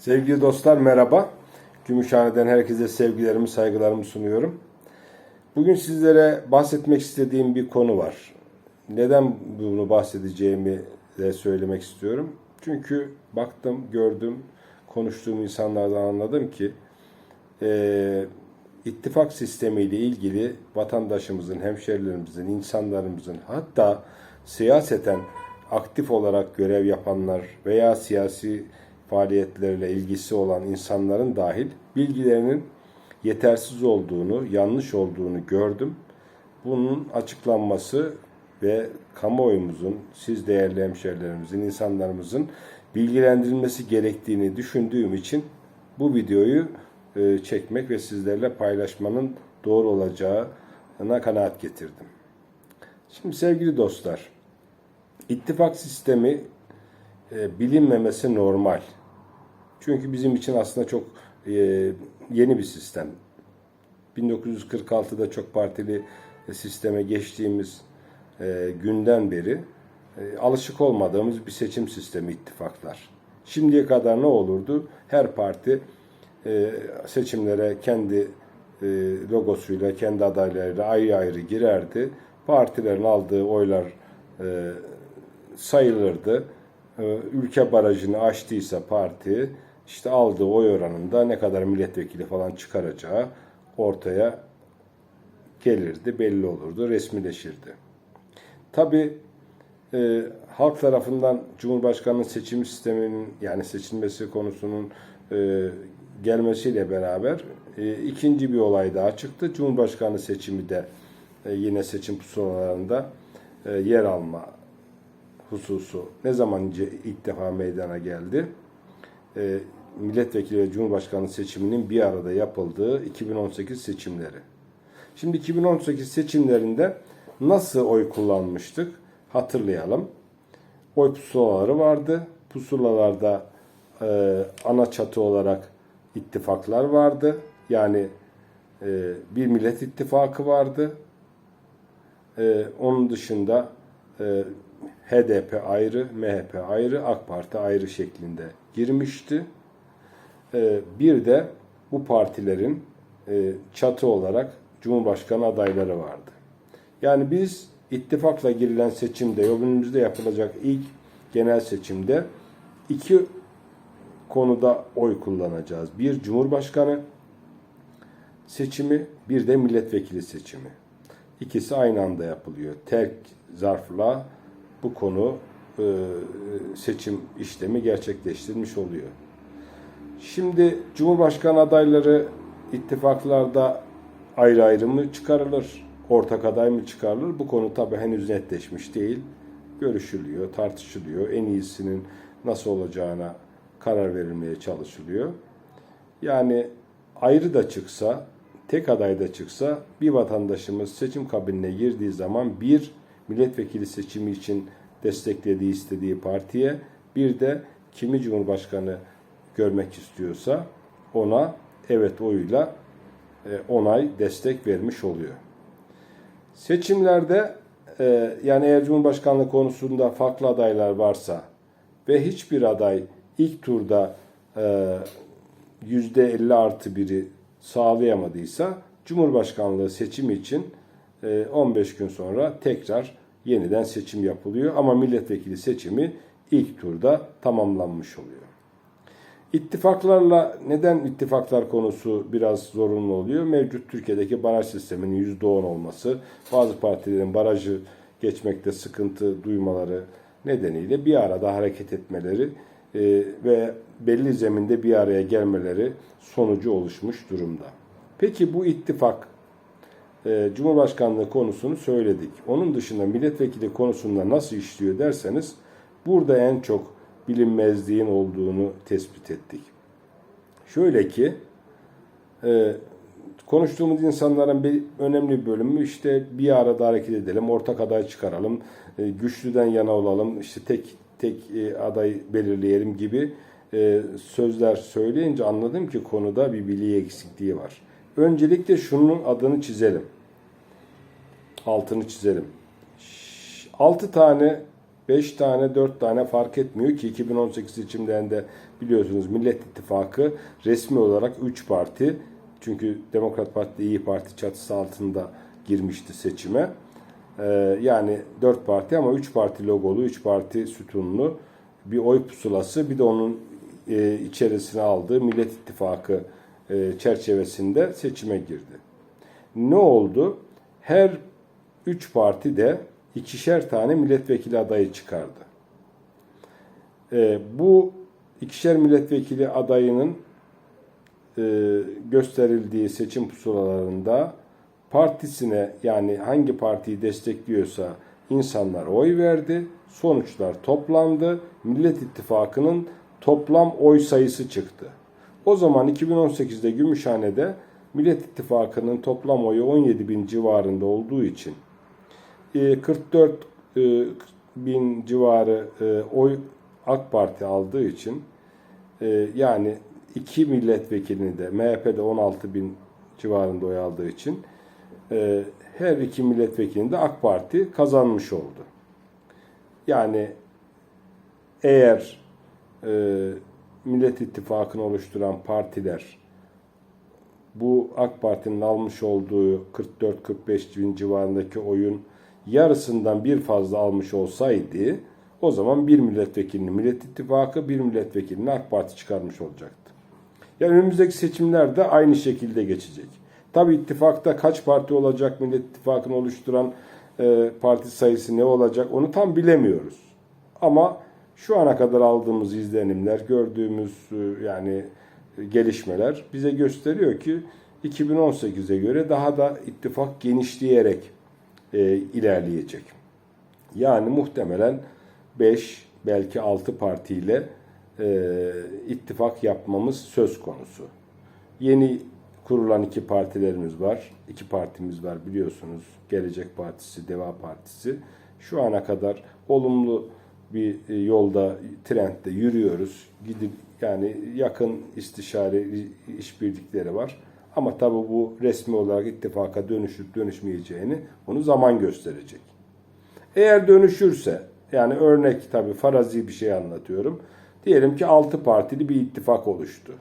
Sevgili dostlar merhaba. Gümüşhane'den herkese sevgilerimi, saygılarımı sunuyorum. Bugün sizlere bahsetmek istediğim bir konu var. Neden bunu bahsedeceğimi de söylemek istiyorum. Çünkü baktım, gördüm, konuştuğum insanlardan anladım ki e, ittifak sistemiyle ilgili vatandaşımızın, hemşerilerimizin, insanlarımızın hatta siyaseten aktif olarak görev yapanlar veya siyasi faaliyetlerle ilgisi olan insanların dahil bilgilerinin yetersiz olduğunu, yanlış olduğunu gördüm. Bunun açıklanması ve kamuoyumuzun, siz değerli hemşerilerimizin, insanlarımızın bilgilendirilmesi gerektiğini düşündüğüm için bu videoyu e, çekmek ve sizlerle paylaşmanın doğru olacağına kanaat getirdim. Şimdi sevgili dostlar, ittifak sistemi e, bilinmemesi normal. Çünkü bizim için aslında çok e, yeni bir sistem. 1946'da çok partili sisteme geçtiğimiz e, günden beri e, alışık olmadığımız bir seçim sistemi ittifaklar. Şimdiye kadar ne olurdu? Her parti e, seçimlere kendi e, logosuyla, kendi adaylarıyla ayrı ayrı girerdi. Partilerin aldığı oylar e, sayılırdı. E, ülke barajını aştıysa parti işte aldığı oy oranında ne kadar milletvekili falan çıkaracağı ortaya gelirdi, belli olurdu, resmileşirdi. Tabi e, halk tarafından Cumhurbaşkanlığı seçim sisteminin yani seçilmesi konusunun e, gelmesiyle beraber e, ikinci bir olay daha çıktı. Cumhurbaşkanlığı seçimi de e, yine seçim pusulalarında e, yer alma hususu ne zaman ilk defa meydana geldi? E, milletvekili ve cumhurbaşkanlığı seçiminin bir arada yapıldığı 2018 seçimleri. Şimdi 2018 seçimlerinde nasıl oy kullanmıştık? Hatırlayalım. Oy pusulaları vardı. Pusulalarda e, ana çatı olarak ittifaklar vardı. Yani e, bir millet ittifakı vardı. E, onun dışında e, HDP ayrı, MHP ayrı, AK Parti ayrı şeklinde girmişti. E, bir de bu partilerin e, çatı olarak Cumhurbaşkanı adayları vardı. Yani biz ittifakla girilen seçimde, önümüzde yapılacak ilk genel seçimde iki konuda oy kullanacağız. Bir Cumhurbaşkanı seçimi, bir de milletvekili seçimi. İkisi aynı anda yapılıyor. Terk zarfla bu konu e, seçim işlemi gerçekleştirilmiş oluyor. Şimdi Cumhurbaşkanı adayları ittifaklarda ayrı ayrı mı çıkarılır? Ortak aday mı çıkarılır? Bu konu tabi henüz netleşmiş değil. Görüşülüyor, tartışılıyor. En iyisinin nasıl olacağına karar verilmeye çalışılıyor. Yani ayrı da çıksa, tek aday da çıksa bir vatandaşımız seçim kabinine girdiği zaman bir milletvekili seçimi için desteklediği istediği partiye bir de kimi cumhurbaşkanı görmek istiyorsa ona evet oyuyla e, onay destek vermiş oluyor. Seçimlerde e, yani eğer Cumhurbaşkanlığı konusunda farklı adaylar varsa ve hiçbir aday ilk turda e, yüzde 50 artı biri sağlayamadıysa Cumhurbaşkanlığı seçimi için 15 gün sonra tekrar yeniden seçim yapılıyor ama milletvekili seçimi ilk turda tamamlanmış oluyor. İttifaklarla neden ittifaklar konusu biraz zorunlu oluyor? Mevcut Türkiye'deki baraj sisteminin %10 olması, bazı partilerin barajı geçmekte sıkıntı duymaları nedeniyle bir arada hareket etmeleri e, ve belli zeminde bir araya gelmeleri sonucu oluşmuş durumda. Peki bu ittifak e, Cumhurbaşkanlığı konusunu söyledik. Onun dışında milletvekili konusunda nasıl işliyor derseniz burada en çok bilinmezliğin olduğunu tespit ettik. Şöyle ki e, konuştuğumuz insanların bir önemli bölümü işte bir arada hareket edelim, ortak aday çıkaralım, e, güçlüden yana olalım, işte tek tek e, aday belirleyelim gibi e, sözler söyleyince anladım ki konuda bir bilgi eksikliği var. Öncelikle şunun adını çizelim. Altını çizelim. 6 tane 5 tane 4 tane fark etmiyor ki 2018 seçimlerinde biliyorsunuz Millet İttifakı resmi olarak 3 parti çünkü Demokrat Parti İyi Parti çatısı altında girmişti seçime. Ee, yani 4 parti ama 3 parti logolu, 3 parti sütunlu bir oy pusulası bir de onun e, içerisine aldığı Millet İttifakı e, çerçevesinde seçime girdi. Ne oldu? Her 3 parti de ikişer tane milletvekili adayı çıkardı. E, bu ikişer milletvekili adayının e, gösterildiği seçim pusulalarında partisine yani hangi partiyi destekliyorsa insanlar oy verdi. Sonuçlar toplandı. Millet İttifakı'nın toplam oy sayısı çıktı. O zaman 2018'de Gümüşhane'de Millet İttifakı'nın toplam oyu 17 bin civarında olduğu için e, 44 e, bin civarı e, oy AK Parti aldığı için e, yani iki milletvekilini de MHP'de 16 bin civarında oy aldığı için her iki milletvekilini de AK Parti kazanmış oldu. Yani eğer e, Millet İttifakı'nı oluşturan partiler bu AK Parti'nin almış olduğu 44-45 bin civarındaki oyun yarısından bir fazla almış olsaydı o zaman bir milletvekilini Millet İttifakı, bir milletvekilini AK Parti çıkarmış olacaktı. Yani önümüzdeki seçimler de aynı şekilde geçecek. Tabi ittifakta kaç parti olacak, Millet İttifakı'nı oluşturan e, parti sayısı ne olacak onu tam bilemiyoruz. Ama şu ana kadar aldığımız izlenimler, gördüğümüz e, yani gelişmeler bize gösteriyor ki 2018'e göre daha da ittifak genişleyerek e, ilerleyecek. Yani muhtemelen 5 belki 6 partiyle e, ittifak yapmamız söz konusu. Yeni kurulan iki partilerimiz var. İki partimiz var biliyorsunuz. Gelecek Partisi, Deva Partisi. Şu ana kadar olumlu bir e, yolda, trendde yürüyoruz. Gidip yani yakın istişare işbirlikleri var. Ama tabii bu resmi olarak ittifaka dönüşüp dönüşmeyeceğini onu zaman gösterecek. Eğer dönüşürse yani örnek tabii farazi bir şey anlatıyorum. Diyelim ki 6 partili bir ittifak oluştu.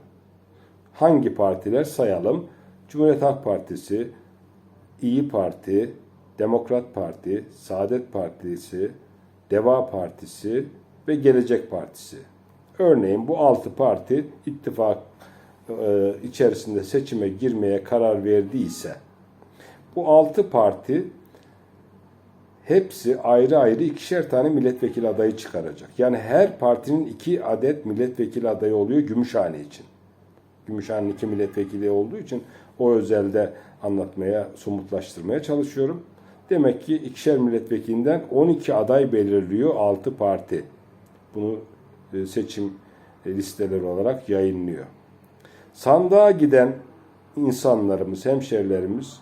Hangi partiler sayalım? Cumhuriyet Halk Partisi, İyi Parti, Demokrat Parti, Saadet Partisi, Deva Partisi ve Gelecek Partisi. Örneğin bu 6 parti ittifak e, içerisinde seçime girmeye karar verdiyse bu 6 parti hepsi ayrı ayrı ikişer tane milletvekili adayı çıkaracak. Yani her partinin iki adet milletvekili adayı oluyor Gümüşhane için. Gümüşhane'nin iki milletvekili olduğu için o özelde anlatmaya, somutlaştırmaya çalışıyorum. Demek ki ikişer milletvekilinden 12 aday belirliyor 6 parti. Bunu e, seçim e, listeleri olarak yayınlıyor. Sandığa giden insanlarımız, hemşerilerimiz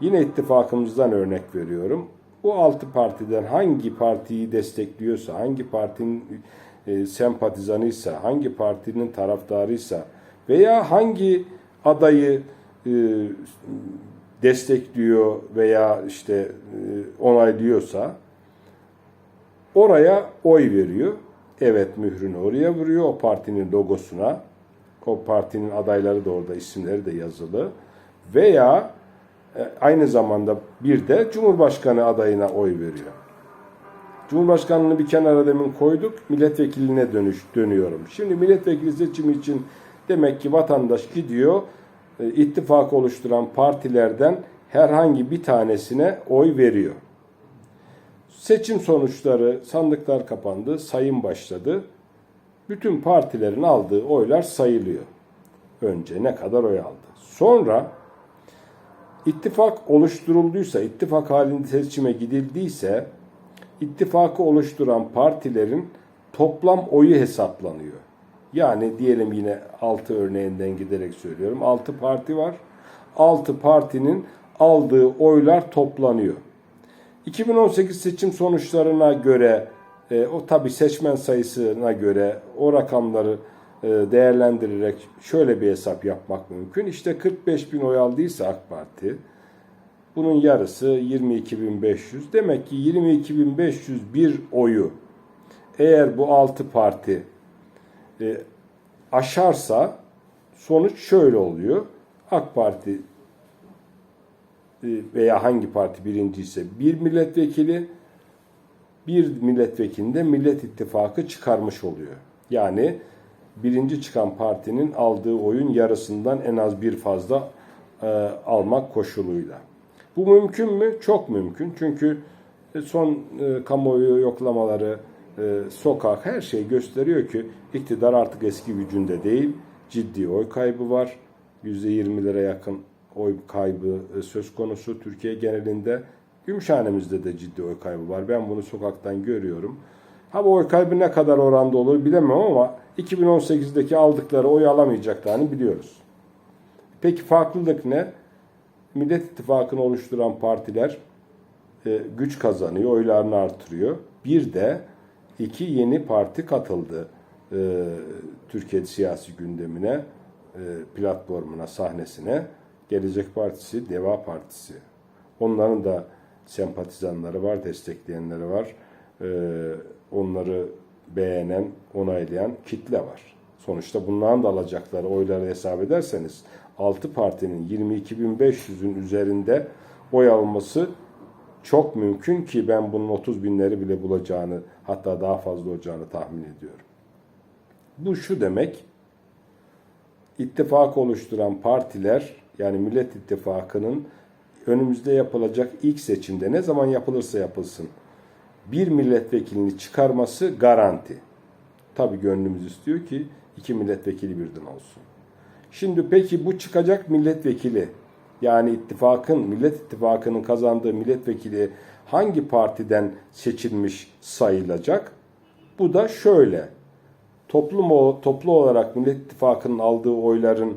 yine ittifakımızdan örnek veriyorum. Bu altı partiden hangi partiyi destekliyorsa, hangi partinin e, sempatizanıysa, hangi partinin taraftarıysa veya hangi adayı e, destekliyor veya işte e, onaylıyorsa oraya oy veriyor. Evet mührünü oraya vuruyor o partinin logosuna. O partinin adayları da orada isimleri de yazılı. Veya e, aynı zamanda bir de Cumhurbaşkanı adayına oy veriyor. Cumhurbaşkanlığını bir kenara demin koyduk. Milletvekiline dönüş dönüyorum. Şimdi milletvekili seçimi için demek ki vatandaş gidiyor e, ittifak oluşturan partilerden herhangi bir tanesine oy veriyor. Seçim sonuçları, sandıklar kapandı, sayım başladı. Bütün partilerin aldığı oylar sayılıyor. Önce ne kadar oy aldı. Sonra ittifak oluşturulduysa, ittifak halinde seçime gidildiyse ittifakı oluşturan partilerin toplam oyu hesaplanıyor. Yani diyelim yine 6 örneğinden giderek söylüyorum. 6 parti var. 6 partinin aldığı oylar toplanıyor. 2018 seçim sonuçlarına göre e, o tabi seçmen sayısına göre o rakamları e, değerlendirerek şöyle bir hesap yapmak mümkün. İşte 45 bin oy aldıysa AK Parti bunun yarısı 22.500. Demek ki 22.501 oyu eğer bu altı parti e, aşarsa sonuç şöyle oluyor. AK Parti e, veya hangi parti birinci ise bir milletvekili bir milletvekilinde Millet İttifakı çıkarmış oluyor. Yani birinci çıkan partinin aldığı oyun yarısından en az bir fazla e, almak koşuluyla. Bu mümkün mü? Çok mümkün. Çünkü e, son e, kamuoyu yoklamaları, e, sokak her şey gösteriyor ki iktidar artık eski gücünde değil. Ciddi oy kaybı var. %20'lere yakın oy kaybı e, söz konusu Türkiye genelinde. Gümüşhanemizde de ciddi oy kaybı var. Ben bunu sokaktan görüyorum. Ha bu oy kaybı ne kadar oranda olur bilemem ama 2018'deki aldıkları oy alamayacaklarını biliyoruz. Peki farklılık ne? Millet İttifakı'nı oluşturan partiler e, güç kazanıyor, oylarını artırıyor. Bir de iki yeni parti katıldı e, Türkiye siyasi gündemine, e, platformuna, sahnesine. Gelecek Partisi, Deva Partisi. Onların da sempatizanları var, destekleyenleri var. E, onları beğenen, onaylayan kitle var. Sonuçta bunların da alacakları oyları hesap ederseniz 6 partinin 22.500'ün üzerinde oy alması çok mümkün ki ben bunun 30 binleri bile bulacağını hatta daha fazla olacağını tahmin ediyorum. Bu şu demek, ittifak oluşturan partiler yani Millet İttifakı'nın önümüzde yapılacak ilk seçimde ne zaman yapılırsa yapılsın bir milletvekilini çıkarması garanti. Tabii gönlümüz istiyor ki iki milletvekili birden olsun. Şimdi peki bu çıkacak milletvekili yani ittifakın, Millet İttifakı'nın kazandığı milletvekili hangi partiden seçilmiş sayılacak? Bu da şöyle. Toplum toplu olarak Millet İttifakı'nın aldığı oyların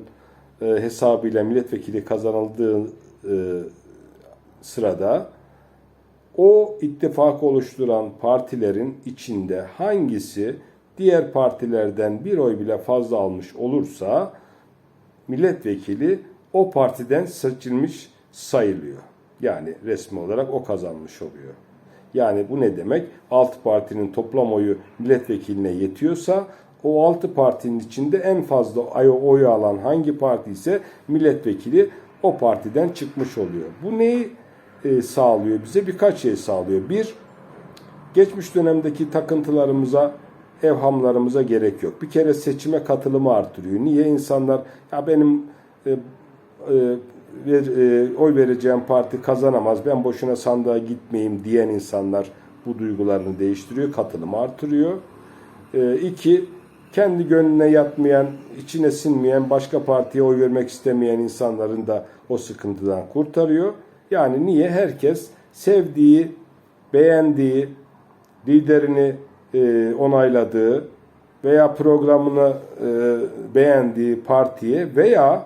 e, hesabıyla milletvekili kazanıldığı e, sırada o ittifak oluşturan partilerin içinde hangisi diğer partilerden bir oy bile fazla almış olursa milletvekili o partiden seçilmiş sayılıyor. Yani resmi olarak o kazanmış oluyor. Yani bu ne demek? 6 partinin toplam oyu milletvekiline yetiyorsa o 6 partinin içinde en fazla oyu alan hangi parti ise milletvekili o partiden çıkmış oluyor. Bu neyi e, sağlıyor bize? Birkaç şey sağlıyor. Bir, geçmiş dönemdeki takıntılarımıza, evhamlarımıza gerek yok. Bir kere seçime katılımı artırıyor. Niye? insanlar ya benim e, e, ver, e, oy vereceğim parti kazanamaz, ben boşuna sandığa gitmeyeyim diyen insanlar bu duygularını değiştiriyor, katılımı artırıyor. E, iki, kendi gönlüne yatmayan, içine sinmeyen, başka partiye oy vermek istemeyen insanların da o sıkıntıdan kurtarıyor. Yani niye? Herkes sevdiği, beğendiği, liderini e, onayladığı veya programını e, beğendiği partiye veya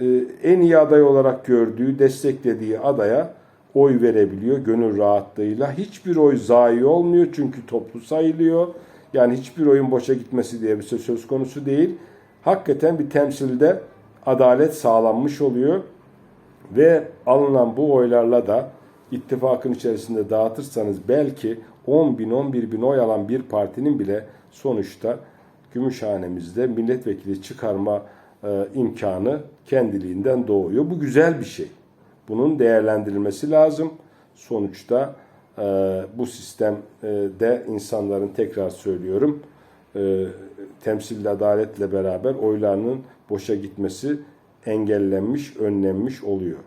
e, en iyi aday olarak gördüğü, desteklediği adaya oy verebiliyor gönül rahatlığıyla. Hiçbir oy zayi olmuyor çünkü toplu sayılıyor. Yani hiçbir oyun boşa gitmesi diye bir şey söz konusu değil. Hakikaten bir temsilde adalet sağlanmış oluyor. Ve alınan bu oylarla da ittifakın içerisinde dağıtırsanız belki 10 bin 11 bin oy alan bir partinin bile sonuçta Gümüşhanemizde milletvekili çıkarma e, imkanı kendiliğinden doğuyor. Bu güzel bir şey. Bunun değerlendirilmesi lazım. Sonuçta bu sistemde insanların tekrar söylüyorum e, temsilli adaletle beraber oylarının boşa gitmesi engellenmiş, önlenmiş oluyor.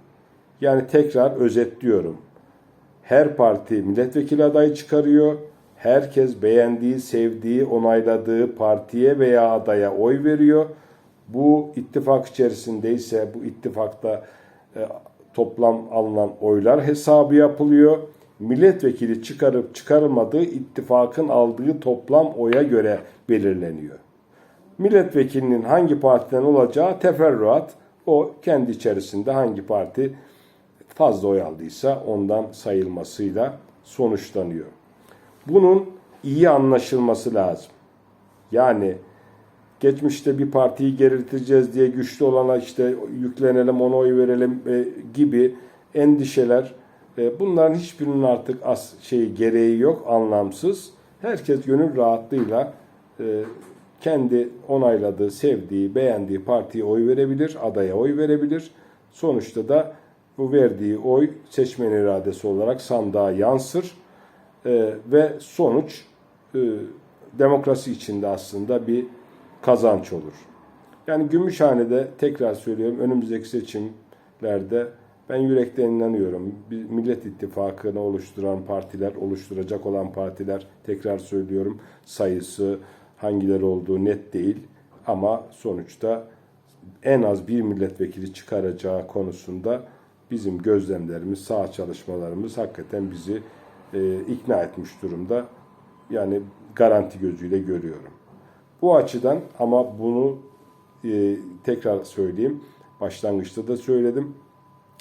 Yani tekrar özetliyorum. Her parti milletvekili adayı çıkarıyor. Herkes beğendiği, sevdiği, onayladığı partiye veya adaya oy veriyor. Bu ittifak içerisindeyse bu ittifakta e, toplam alınan oylar hesabı yapılıyor. Milletvekili çıkarıp çıkarılmadığı ittifakın aldığı toplam oya göre belirleniyor. Milletvekilinin hangi partiden olacağı teferruat. O kendi içerisinde hangi parti fazla oy aldıysa ondan sayılmasıyla sonuçlanıyor. Bunun iyi anlaşılması lazım. Yani geçmişte bir partiyi gerilteceğiz diye güçlü olana işte yüklenelim, ona oy verelim e, gibi endişeler bunların hiçbirinin artık as şey gereği yok, anlamsız. herkes gönül rahatlığıyla e, kendi onayladığı, sevdiği, beğendiği partiye oy verebilir, adaya oy verebilir. Sonuçta da bu verdiği oy seçmen iradesi olarak sandığa yansır E, ve sonuç e, demokrasi içinde aslında bir kazanç olur. Yani Gümüşhane'de tekrar söylüyorum önümüzdeki seçimlerde ben yürekten inanıyorum. Millet İttifakı'nı oluşturan partiler, oluşturacak olan partiler tekrar söylüyorum sayısı hangileri olduğu net değil ama sonuçta en az bir milletvekili çıkaracağı konusunda bizim gözlemlerimiz, sağ çalışmalarımız hakikaten bizi e, ikna etmiş durumda. Yani garanti gözüyle görüyorum. Bu açıdan ama bunu e, tekrar söyleyeyim. Başlangıçta da söyledim.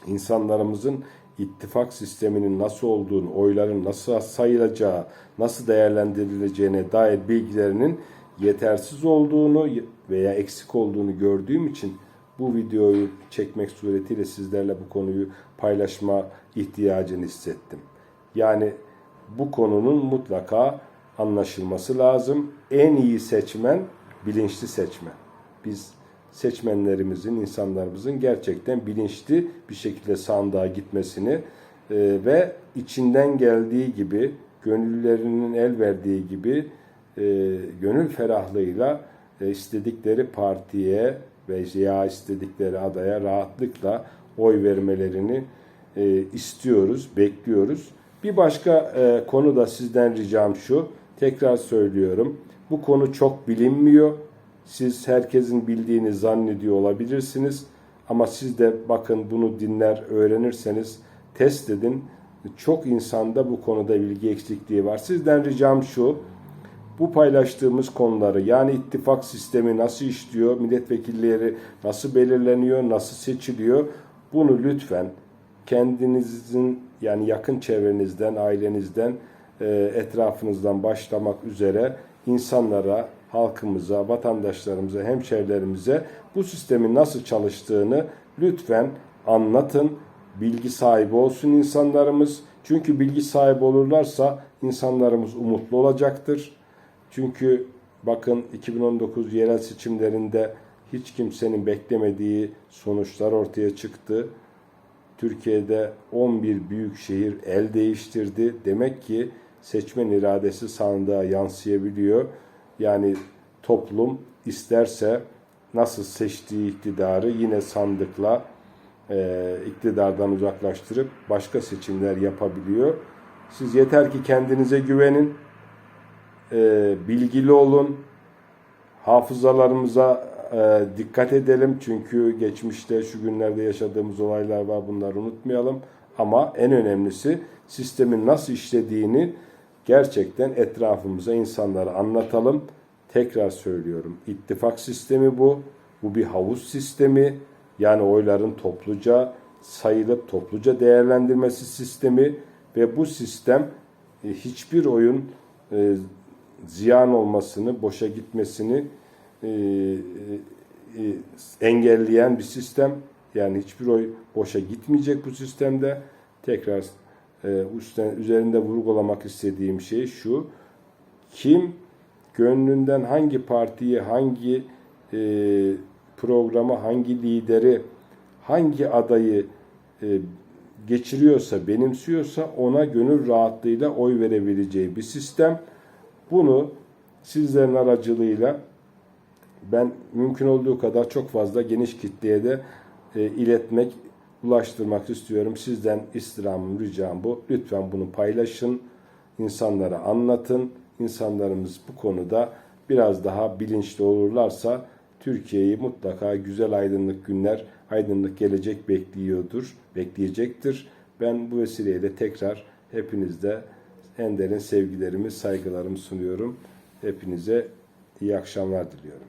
İnsanlarımızın ittifak sisteminin nasıl olduğunu, oyların nasıl sayılacağı, nasıl değerlendirileceğine dair bilgilerinin yetersiz olduğunu veya eksik olduğunu gördüğüm için bu videoyu çekmek suretiyle sizlerle bu konuyu paylaşma ihtiyacını hissettim. Yani bu konunun mutlaka anlaşılması lazım. En iyi seçmen bilinçli seçmen. Biz seçmenlerimizin, insanlarımızın gerçekten bilinçli bir şekilde sandığa gitmesini e, ve içinden geldiği gibi, gönüllerinin el verdiği gibi e, gönül ferahlığıyla e, istedikleri partiye veya istedikleri adaya rahatlıkla oy vermelerini e, istiyoruz, bekliyoruz. Bir başka e, konu da sizden ricam şu, tekrar söylüyorum. Bu konu çok bilinmiyor. Siz herkesin bildiğini zannediyor olabilirsiniz. Ama siz de bakın bunu dinler, öğrenirseniz test edin. Çok insanda bu konuda bilgi eksikliği var. Sizden ricam şu, bu paylaştığımız konuları yani ittifak sistemi nasıl işliyor, milletvekilleri nasıl belirleniyor, nasıl seçiliyor bunu lütfen kendinizin yani yakın çevrenizden, ailenizden, e, etrafınızdan başlamak üzere insanlara, halkımıza, vatandaşlarımıza, hemşerilerimize bu sistemin nasıl çalıştığını lütfen anlatın. Bilgi sahibi olsun insanlarımız. Çünkü bilgi sahibi olurlarsa insanlarımız umutlu olacaktır. Çünkü bakın 2019 yerel seçimlerinde hiç kimsenin beklemediği sonuçlar ortaya çıktı. Türkiye'de 11 büyük şehir el değiştirdi. Demek ki seçmen iradesi sandığa yansıyabiliyor. Yani toplum isterse nasıl seçtiği iktidarı yine sandıkla e, iktidardan uzaklaştırıp başka seçimler yapabiliyor. Siz yeter ki kendinize güvenin, e, bilgili olun, hafızalarımıza e, dikkat edelim. Çünkü geçmişte şu günlerde yaşadığımız olaylar var bunları unutmayalım. Ama en önemlisi sistemin nasıl işlediğini gerçekten etrafımıza insanlara anlatalım. Tekrar söylüyorum. İttifak sistemi bu. Bu bir havuz sistemi. Yani oyların topluca sayılıp topluca değerlendirmesi sistemi ve bu sistem e, hiçbir oyun e, ziyan olmasını, boşa gitmesini e, engelleyen bir sistem. Yani hiçbir oy boşa gitmeyecek bu sistemde. Tekrar üzerinde vurgulamak istediğim şey şu. Kim gönlünden hangi partiyi, hangi e, programı, hangi lideri, hangi adayı e, geçiriyorsa, benimsiyorsa ona gönül rahatlığıyla oy verebileceği bir sistem. Bunu sizlerin aracılığıyla ben mümkün olduğu kadar çok fazla geniş kitleye de e, iletmek, ulaştırmak istiyorum. Sizden istirhamım, ricam bu. Lütfen bunu paylaşın, insanlara anlatın. İnsanlarımız bu konuda biraz daha bilinçli olurlarsa Türkiye'yi mutlaka güzel aydınlık günler, aydınlık gelecek bekliyordur, bekleyecektir. Ben bu vesileyle tekrar hepinizde en derin sevgilerimi, saygılarımı sunuyorum. Hepinize iyi akşamlar diliyorum.